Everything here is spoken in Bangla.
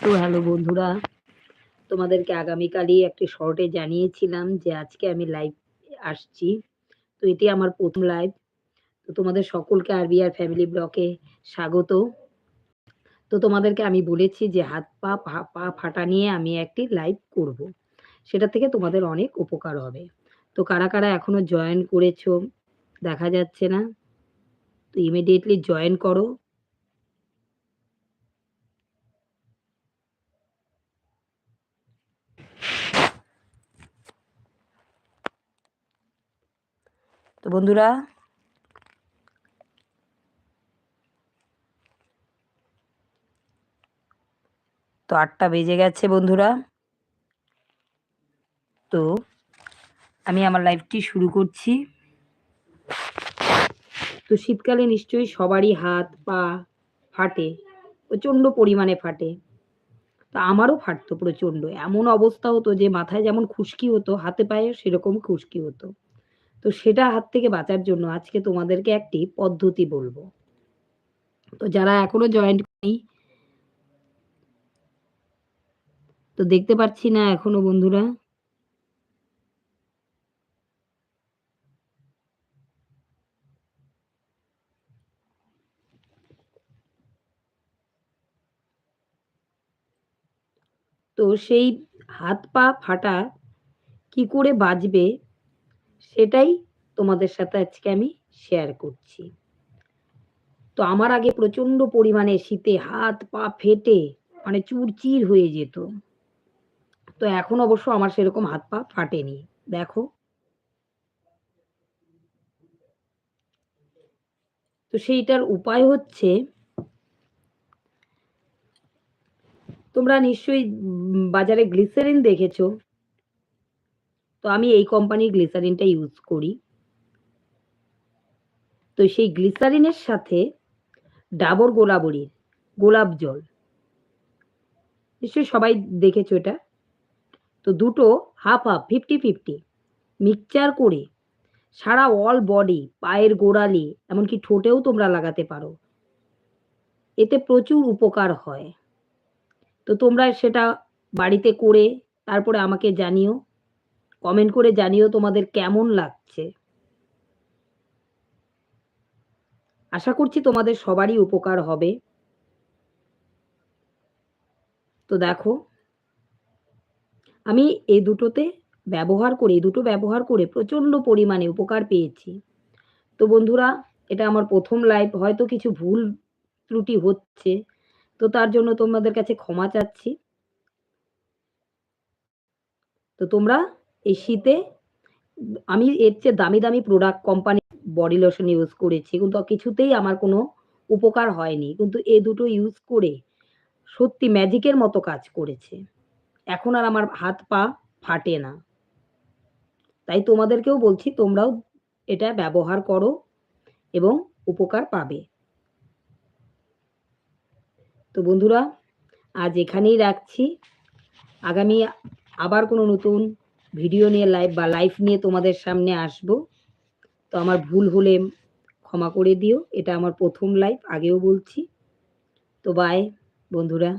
তো হ্যালো বন্ধুরা, তোমাদেরকে আগামীকালই একটি শর্টে জানিয়েছিলাম যে আজকে আমি লাইভ আসছি। তো এটি আমার প্রথম লাইভ তো তোমাদের সকলকে আরবিআর ফ্যামিলি ব্লকে স্বাগত। তো তোমাদেরকে আমি বলেছি যে হাত পা পা ফাটা নিয়ে আমি একটি লাইভ করব। সেটা থেকে তোমাদের অনেক উপকার হবে। তো কারা কারা এখনও জয়েন করেছ, দেখা যাচ্ছে না? তো ইমিডিয়েটলি জয়েন করো। তো বন্ধুরা, তো আটটা বেজে গেছে বন্ধুরা। তো আমি আমার লাইফটি শুরু করছি। তো শীতকালে নিশ্চয়ই সবারই হাত, পা ফাটে, প্রচণ্ড পরিমাণে ফাটে। তো আমারও ফাটতো প্রচণ্ড। এমন অবস্থা হতো যে মাথায় যেমন খুশকি হতো, হাতে পায়ে সেরকম খুশকি হতো। তো সেটা হাত থেকে বাঁচার জন্য আজকে তোমাদেরকে একটি পদ্ধতি বলব। তো যারা এখনও জয়েন্ট করি তো দেখতে পাচ্ছি না এখনও বন্ধুরা। তো সেই হাত পা ফাটা কি করে বাজবে সেটাই তোমাদের সাথে আজকে আমি শেয়ার করছি। তো আমার আগে প্রচণ্ড পরিমাণে শীতে হাত পা ফেটে মানে চুরচির হয়ে যেত। তো এখন অবশ্য আমার সেরকম হাত পা ফাটেনি, দেখো। তো সেইটার উপায় হচ্ছে, তোমরা নিশ্চয়ই বাজারে গ্লিসারিন দেখেছ। তো আমি এই কোম্পানির গ্লিসারিনটা ইউজ করি। তো সেই গ্লিসারিনের সাথে ডাবর গোলাবরির, গোলাপ জল। নিশ্চয়ই সবাই দেখেছ এটা? তো দুটো half half fifty fifty mixture করে সারা অল বডি পায়ের গোড়ালি, এমনকি ঠোঁটেও তোমরা লাগাতে পারো। এতে প্রচুর উপকার হয়। তো তোমরা সেটা বাড়িতে করে তারপরে আমাকে জানিও। কমেন্ট করে জানিও তোমাদের কেমন লাগছে। আশা করছি তোমাদের সবারই উপকার হবে। তো দেখো, আমি এই দুটোতে ব্যবহার করে, এই দুটো ব্যবহার করে প্রচণ্ড পরিমাণে উপকার পেয়েছি। তো বন্ধুরা, এটা আমার প্রথম লাইভ হয়তো কিছু ভুল ত্রুটি হচ্ছে, তো তার জন্য তোমাদের কাছে ক্ষমা চাচ্ছি। তো তোমরা এই শীতে আমি এর চেয়ে দামি দামি product company body lotion use করেছি, কিন্তু কিছুতেই আমার কোনো উপকার হয়নি। কিন্তু এ দুটো ইউজ করে সত্যি ম্যাজিকের মতো কাজ করেছে। এখন আর আমার হাত পা ফাটে না। তাই তোমাদেরকেও বলছি, তোমরাও এটা ব্যবহার করো এবং উপকার পাবে। তো বন্ধুরা, আজ এখানেই রাখছি। আগামী আবার কোনো নতুন ভিডিও নিয়ে লাইভ বা লাইভ নিয়ে তোমাদের সামনে আসব। তো আমার ভুল হলে ক্ষমা করে দিও। এটা আমার প্রথম লাইভ আগেও বলছি। তো বাই বন্ধুরা।